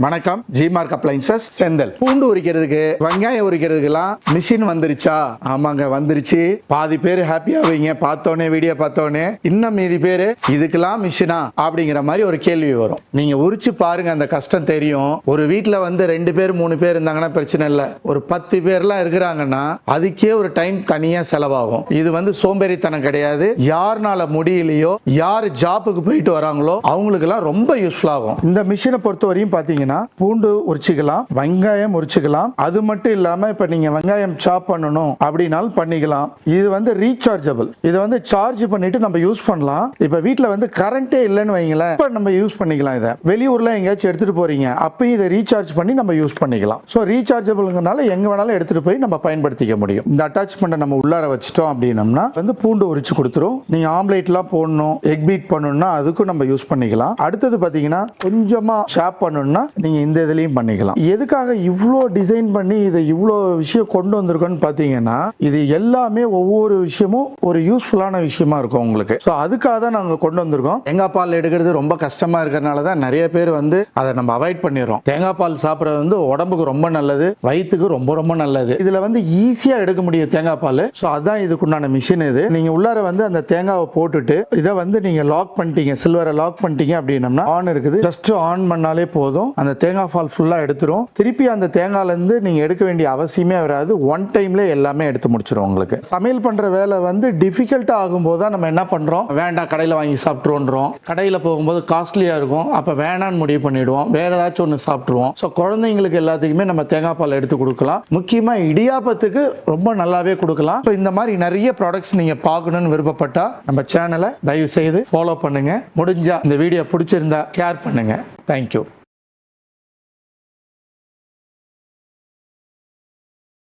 வணக்கம். G Mark appliances செந்தல். பூண்டு உரிக்கிறதுக்கு வெங்காயம் உரிக்கிறதுக்கெல்லாம் மிஷின் வந்துருச்சா? ஆமாங்க வந்துருச்சு. பாதி பேர் ஹாப்பி வைங்க பார்த்தோன்னே வீடியோ பார்த்தோன்னே இன்னும் மீதி பேர் இதுக்கெல்லாம் மிஷினா அப்படிங்கிற மாதிரி ஒரு கேள்வி வரும். நீங்க உரிச்சு பாருங்க அந்த கஷ்டம் தெரியும். ஒரு வீட்டில் வந்து ரெண்டு பேர் மூணு பேர் இருந்தாங்கன்னா பிரச்சனை இல்லை. ஒரு பத்து பேர்லாம் இருக்கிறாங்கன்னா அதுக்கே ஒரு டைம் தனியாக செலவாகும். இது வந்து சோம்பேறித்தனம் கிடையாது. யாருனால முடியலையோ யார் ஜாப்புக்கு போயிட்டு வராங்களோ அவங்களுக்கெல்லாம் ரொம்ப யூஸ்ஃபுல் ஆகும். இந்த மிஷினை பொறுத்த வரையும் பார்த்தீங்கன்னா பூண்டு உரிச்சுக்கலாம் வெங்காயம் உரிச்சுக்கலாம். அது மட்டும் இல்லாமல் இப்போ நீங்கள் வெங்காயம் சாப் பண்ணணும் அப்படின்னாலும் பண்ணிக்கலாம். இது வந்து ரீசார்ஜபிள் இதை வந்து சார்ஜ் பண்ணிட்டு நம்ம யூஸ் பண்ணலாம். இப்போ வீட்டில் வந்து கரண்ட்டே இல்லைன்னு வைங்களேன். இப்போ நம்ம யூஸ் பண்ணிக்கலாம் இதை. வெளியூரில் எங்கேயாச்சும் எடுத்துகிட்டு போறீங்க அப்பயும் இதை ரீசார்ஜ் பண்ணி நம்ம யூஸ் பண்ணிக்கலாம். ஸோ ரீசார்ஜபிள்ங்கிறனால எங்கே வேணாலும் எடுத்துகிட்டு போய் நம்ம பயன்படுத்திக்க முடியும். இந்த அட்டாச்மெண்ட்டை நம்ம உள்ளார வச்சிட்டோம் அப்படின்னம்னா வந்து பூண்டு உரிச்சு கொடுத்துரும். நீங்கள் ஆம்லேட்லாம் போடணும் எக் பீட் பண்ணணும்னா அதுக்கும் நம்ம யூஸ் பண்ணிக்கலாம். அடுத்தது பார்த்தீங்கன்னா கொஞ்சமாக ஷாப் பண்ணணும்னா நீங்கள் இந்த இதுலேயும் பண்ணிக்கலாம். எதுக்காக இவ்வளோ டிசைன் பண்ணி இதை இவ்வளோ விஷயம் கொண்டு வந்திருக்கோன்னு பார்த்தீங்கன்னா இது எல்லாமே ஒவ்வொரு விஷயமும் ஒரு யூஸ்ஃபுல்லான விஷயமா இருக்கும் உங்களுக்கு. ஸோ அதுக்காக தான் நாங்கள் கொண்டு வந்திருக்கோம். தேங்காய் பால் எடுக்கிறது ரொம்ப கஷ்டமா இருக்கிறனால தான் நிறைய பேர் வந்து அதை நம்ம அவாய்ட் பண்ணிடுறோம். தேங்காய் பால் சாப்பிட்றது வந்து உடம்புக்கு ரொம்ப நல்லது வயிற்றுக்கு ரொம்ப ரொம்ப நல்லது. இதில் வந்து ஈஸியாக எடுக்க முடியும் தேங்காய் பால். ஸோ அதுதான் இதுக்குண்டான மிஷின் இது. நீங்கள் உள்ளார வந்து அந்த தேங்காவை போட்டுட்டு இதை வந்து நீங்கள் லாக் பண்ணிட்டீங்க சில்வரை லாக் பண்ணிட்டீங்க அப்படின்னம்னா ஆன் இருக்குது. ஜஸ்ட் ஆன் பண்ணாலே போதும். அந்த தேங்காய் பால் ஃபுல்லாக எடுத்துரும். திருப்பி அந்த தேங்காயிலேருந்து நீங்கள் எடுக்க வேண்டிய அவசியமே வராது. ஒன் டைம்ல எல்லாமே எடுத்து முடிச்சிடும் உங்களுக்கு. சமையல் பண்ணுற வேலை வந்து டிஃபிகல்ட்டாக ஆகும்போது தான் நம்ம என்ன பண்ணுறோம் வேண்டாம் கடையில் வாங்கி சாப்பிட்ருவோன்றோம் கடையில் போகும்போது காஸ்ட்லியாக இருக்கும். அப்போ வேணான்னு முடிவு பண்ணிவிடுவோம் வேறு ஏதாச்சும் ஒன்று சாப்பிட்ருவோம் ஸோ குழந்தைங்களுக்கு எல்லாத்துக்குமே நம்ம தேங்காய் பால் எடுத்து கொடுக்கலாம். முக்கியமாக இடியாப்பத்துக்கு ரொம்ப நல்லாவே கொடுக்கலாம். ஸோ இந்த மாதிரி நிறைய ப்ராடக்ட்ஸ் நீங்கள் பார்க்கணும்னு விருப்பப்பட்டால் நம்ம சேனலை தயவு செய்து ஃபாலோ பண்ணுங்கள் முடிஞ்சால் இந்த வீடியோ பிடிச்சிருந்தா ஷேர் பண்ணுங்கள் தேங்க்யூ